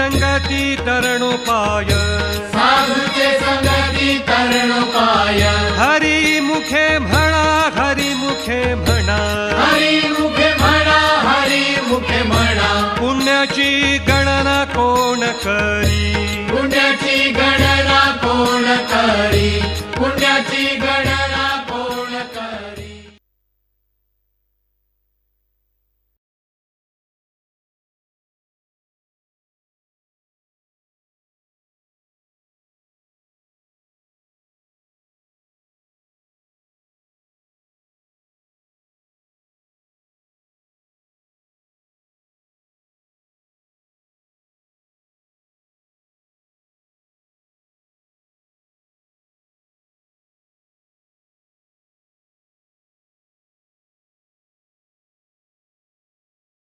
संगती तरणोपाय. साधूचे संगती तरणोपाय. हरी मुखे म्हणा हरी मुखे म्हणा. हरी मुखे म्हणा हरी मुखे म्हणा. पुण्याची गणना कोण करी? पुण्याची गणना कोण करी? पुण्याची गणना